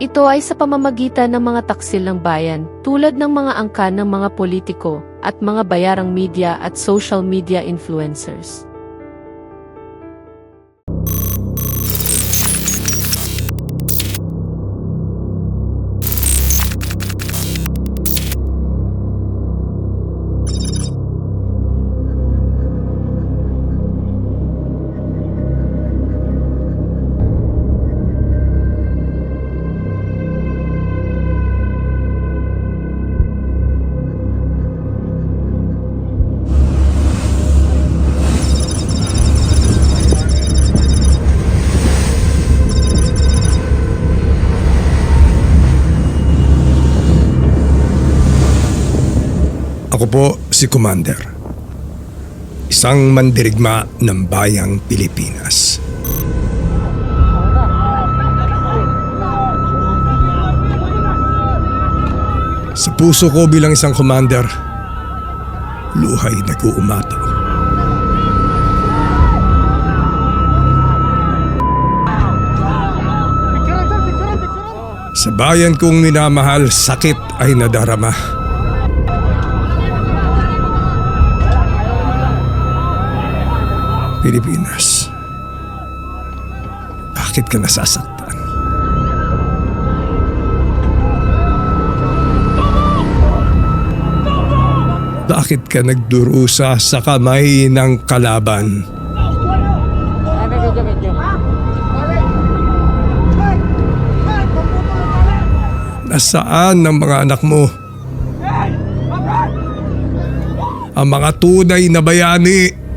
Ito ay sa pamamagitan ng mga taksil ng bayan tulad ng mga angkan ng mga politiko at mga bayarang media at social media influencers. Ako po si Commander. Isang mandirigma ng bayang Pilipinas. Sa puso ko bilang isang commander, luhay nag-uumataw. Sa bayan kong minamahal, sakit ay nadarama. Pilipinas. Bakit ka nasasaktan? Bakit ka nagdurusa sa kamay ng kalaban? Nasaan ang mga anak mo? Ang mga tunay na bayani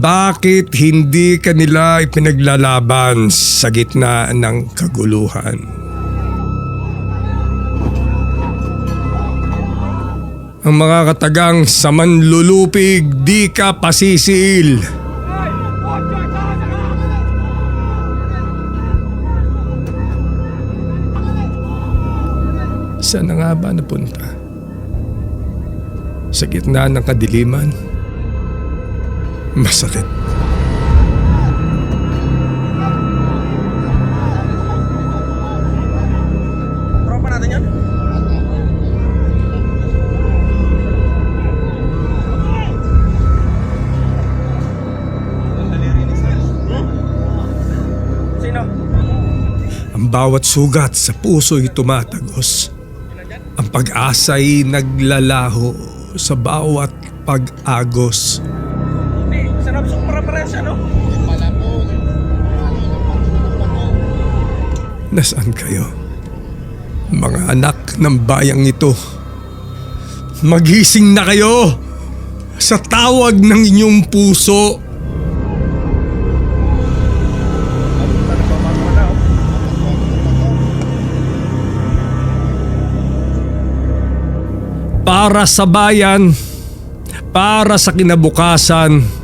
Bakit hindi kanila ipinaglalaban sa gitna ng kaguluhan? Ang mga katagang sa manlulupig di ka pasisil. Saan na nga ba napunta? Sa gitna ng kadiliman? Masakit. Tropa natin yan? Sino? Ang bawat sugat sa puso'y tumatagos. Ang pag-asa'y naglalaho sa bawat pag-agos. Sarap sa para-parehas ano? Nasaan kayo? Mga anak ng bayang ito. Magising na kayo sa tawag ng inyong puso. Para sa bayan, para sa kinabukasan,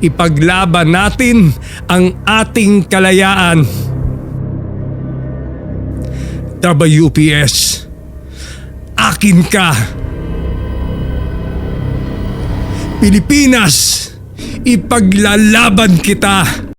ipaglaban natin ang ating kalayaan. WPS, akin ka. Pilipinas, ipaglalaban kita.